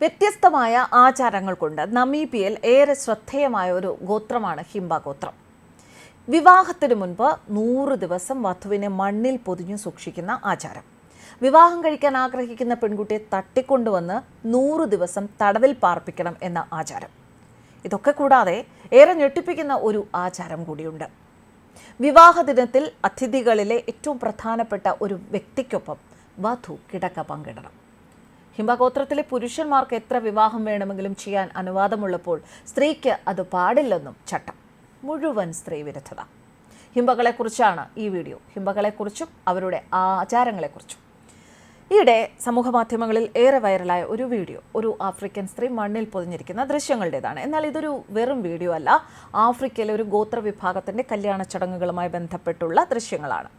വ്യത്യസ്തമായ ആചാരങ്ങൾ കൊണ്ട് നമീബിയയിൽ ഏറെ ശ്രദ്ധേയമായ ഒരു ഗോത്രമാണ് ഹിംബ ഗോത്രം. വിവാഹത്തിന് മുൻപ് നൂറ് ദിവസം വധുവിനെ മണ്ണിൽ പൊതിഞ്ഞു സൂക്ഷിക്കുന്ന ആചാരം. വിവാഹം കഴിക്കാൻ ആഗ്രഹിക്കുന്ന പെൺകുട്ടിയെ തട്ടിക്കൊണ്ടുവന്ന് നൂറ് ദിവസം തടവിൽ പാർപ്പിക്കണം എന്ന ആചാരം. ഇതൊക്കെ കൂടാതെ ഏറെ ഞെട്ടിപ്പിക്കുന്ന ഒരു ആചാരം കൂടിയുണ്ട്. വിവാഹ ദിനത്തിൽ അതിഥികളിലെ ഏറ്റവും പ്രധാനപ്പെട്ട ഒരു വ്യക്തിക്കൊപ്പം വധു കിടക്ക പങ്കിടണം. ഹിമഗോത്രത്തിലെ പുരുഷന്മാർക്ക് എത്ര വിവാഹം വേണമെങ്കിലും ചെയ്യാൻ അനുവാദമുള്ളപ്പോൾ സ്ത്രീക്ക് അത് പാടില്ലെന്നും ചട്ടം. മുഴുവൻ സ്ത്രീ വിരുദ്ധത. ഹിംബകളെക്കുറിച്ചാണ് ഈ വീഡിയോ. ഹിംബകളെക്കുറിച്ചും അവരുടെ ആചാരങ്ങളെക്കുറിച്ചും. ഈയിടെ സമൂഹ മാധ്യമങ്ങളിൽ ഏറെ വൈറലായ ഒരു വീഡിയോ. ഒരു ആഫ്രിക്കൻ സ്ത്രീ മണ്ണിൽ പൊതിഞ്ഞിരിക്കുന്ന ദൃശ്യങ്ങളുടേതാണ്. എന്നാൽ ഇതൊരു വെറും വീഡിയോ അല്ല. ആഫ്രിക്കയിലെ ഒരു ഗോത്ര വിഭാഗത്തിന്റെ കല്യാണ ചടങ്ങുകളുമായി ബന്ധപ്പെട്ടുള്ള ദൃശ്യങ്ങളാണ്.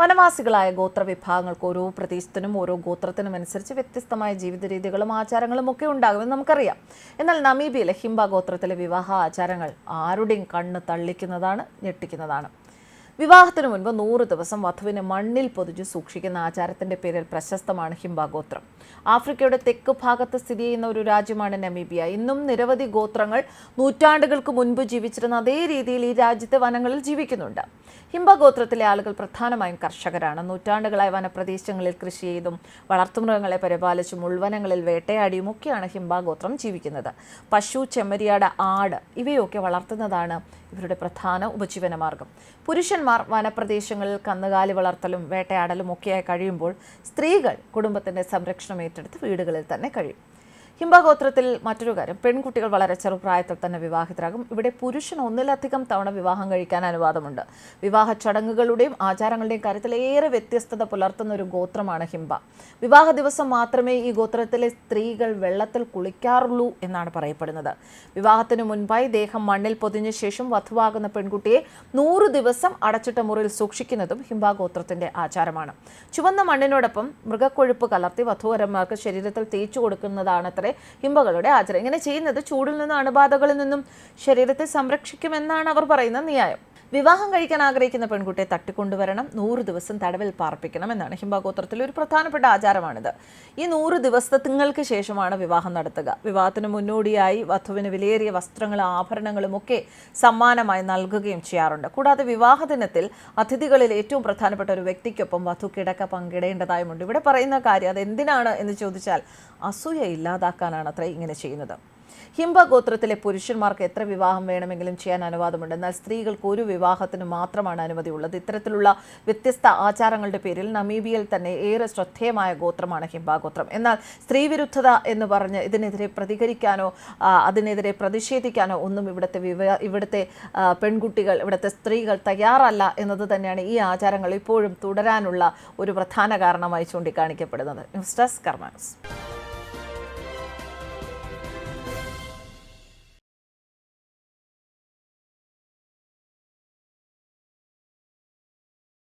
വനവാസികളായ ഗോത്ര വിഭാഗങ്ങൾക്ക് ഓരോ പ്രദേശത്തിനും ഓരോ ഗോത്രത്തിനും അനുസരിച്ച് വ്യത്യസ്തമായ ജീവിത രീതികളും ആചാരങ്ങളും ഒക്കെ ഉണ്ടാകുമെന്ന് നമുക്കറിയാം. എന്നാൽ നമീബിയിലെ ഹിംബ ഗോത്രത്തിലെ വിവാഹ ആചാരങ്ങൾ ആരുടെയും കണ്ണ് തള്ളിക്കുന്നതാണ് ഞെട്ടിക്കുന്നതാണ്. വിവാഹത്തിനു മുൻപ് നൂറ് ദിവസം വധുവിനെ മണ്ണിൽ പൊതിഞ്ഞു സൂക്ഷിക്കുന്ന ആചാരത്തിന്റെ പേരിൽ പ്രശസ്തമാണ് ഹിംബാഗോത്രം ആഫ്രിക്കയുടെ തെക്ക് ഭാഗത്ത് സ്ഥിതി ചെയ്യുന്ന ഒരു രാജ്യമാണ് നമീബിയ. ഇന്നും നിരവധി ഗോത്രങ്ങൾ നൂറ്റാണ്ടുകൾക്ക് മുൻപ് ജീവിച്ചിരുന്ന അതേ രീതിയിൽ ഈ രാജ്യത്തെ വനങ്ങളിൽ ജീവിക്കുന്നുണ്ട്. ഹിംബ ഗോത്രത്തിലെ ആളുകൾ പ്രധാനമായും കർഷകരാണ്. നൂറ്റാണ്ടുകളായി വനപ്രദേശങ്ങളിൽ കൃഷി ചെയ്തും വളർത്തുമൃഗങ്ങളെ പരിപാലിച്ചും ഉൾവനങ്ങളിൽ വേട്ടയാടിയും ഒക്കെയാണ് ഹിംബ ഗോത്രം ജീവിക്കുന്നത്. പശു ചെമ്മരിയാട് ആട് ഇവയൊക്കെ വളർത്തുന്നതാണ് ഇവരുടെ പ്രധാന ഉപജീവന മാർഗം പുരുഷന്മാർ വനപ്രദേശങ്ങളിൽ കന്നുകാലി വളർത്തലും വേട്ടയാടലും ഒക്കെയായി കഴിയുമ്പോൾ സ്ത്രീകൾ കുടുംബത്തിന്റെ സംരക്ഷണം ഏറ്റെടുത്ത് വീടുകളിൽ തന്നെ കഴിയും. ഹിംബഗോത്രത്തിൽ മറ്റൊരു കാര്യം. പെൺകുട്ടികൾ വളരെ ചെറുപ്രായത്തിൽ തന്നെ വിവാഹിതരാകും. ഇവിടെ പുരുഷൻ ഒന്നിലധികം തവണ വിവാഹം കഴിക്കാൻ അനുവാദമുണ്ട്. വിവാഹ ചടങ്ങുകളുടെയും ആചാരങ്ങളുടെയും കാര്യത്തിൽ ഏറെ വ്യത്യസ്തത പുലർത്തുന്ന ഒരു ഗോത്രമാണ് ഹിംബ. വിവാഹ ദിവസം മാത്രമേ ഈ ഗോത്രത്തിലെ സ്ത്രീകൾ വെള്ളത്തിൽ കുളിക്കാറുള്ളൂ എന്നാണ് പറയപ്പെടുന്നത്. വിവാഹത്തിന് മുൻപായി ദേഹം മണ്ണിൽ പൊതിഞ്ഞ ശേഷം വധുവാകുന്ന പെൺകുട്ടിയെ നൂറ് ദിവസം അടച്ചിട്ട മുറിയിൽ സൂക്ഷിക്കുന്നതും ഹിംബ ഗോത്രത്തിന്റെ ആചാരമാണ്. ചുവന്ന മണ്ണിനോടൊപ്പം മൃഗക്കൊഴുപ്പ് കലർത്തി വധുവരന്മാർക്ക് ശരീരത്തിൽ തേച്ചു കൊടുക്കുന്നതാണ് അത്രേ ഹിംബകളുടെ ആചരണം. ഇങ്ങനെ ചെയ്യുന്നത് ചൂടിൽ നിന്നും അണുബാധകളിൽ നിന്നും ശരീരത്തെ സംരക്ഷിക്കുമെന്നാണ് അവർ പറയുന്ന ന്യായം. വിവാഹം കഴിക്കാൻ ആഗ്രഹിക്കുന്ന പെൺകുട്ടിയെ തട്ടിക്കൊണ്ടുവരണം നൂറ് ദിവസം തടവിൽ പാർപ്പിക്കണം എന്നാണ് ഹിംബാഗോത്രത്തിലെ ഒരു പ്രധാനപ്പെട്ട ആചാരമാണിത്. ഈ നൂറ് ദിവസങ്ങൾക്ക് ശേഷമാണ് വിവാഹം നടത്തുക. വിവാഹത്തിന് മുന്നോടിയായി വധുവിന് വിലയേറിയ വസ്ത്രങ്ങളും ആഭരണങ്ങളും ഒക്കെ സമ്മാനമായി നൽകുകയും ചെയ്യാറുണ്ട്. കൂടാതെ വിവാഹ ദിനത്തിൽ അതിഥികളിൽ ഏറ്റവും പ്രധാനപ്പെട്ട ഒരു വ്യക്തിക്കൊപ്പം വധു കിടക്ക പങ്കിടേണ്ടതായുമുണ്ട്. ഇവിടെ പറയുന്ന കാര്യം അത് എന്തിനാണ് എന്ന് ചോദിച്ചാൽ അസൂയ ഇല്ലാതാക്കാനാണ് അത്ര ഇങ്ങനെ ചെയ്യുന്നത്. ഹിംബ ഗോത്രത്തിലെ പുരുഷന്മാർക്ക് എത്ര വിവാഹം വേണമെങ്കിലും ചെയ്യാൻ അനുവാദമുണ്ട്? എന്നാൽ സ്ത്രീകൾക്ക് ഒരു വിവാഹത്തിന് മാത്രമാണ് അനുമതിയുള്ളത് ഇത്തരത്തിലുള്ള വ്യത്യസ്ത ആചാരങ്ങളുടെ പേരിൽ നമീബിയയിൽ തന്നെ ഏറെ ശ്രദ്ധേയമായ ഗോത്രമാണ് ഹിംബ ഗോത്രം. എന്നാൽ സ്ത്രീവിരുദ്ധത എന്ന് പറഞ്ഞ് ഇതിനെതിരെ പ്രതികരിക്കാനോ അതിനെതിരെ പ്രതിഷേധിക്കാനോ ഒന്നും ഇവിടുത്തെ ഇവിടുത്തെ പെൺകുട്ടികൾ ഇവിടുത്തെ സ്ത്രീകൾ തയ്യാറല്ല എന്നത് തന്നെയാണ് ഈ ആചാരങ്ങൾ ഇപ്പോഴും തുടരാനുള്ള ഒരു പ്രധാന കാരണമായി ചൂണ്ടിക്കാണിക്കപ്പെടുന്നത്. News desk karmas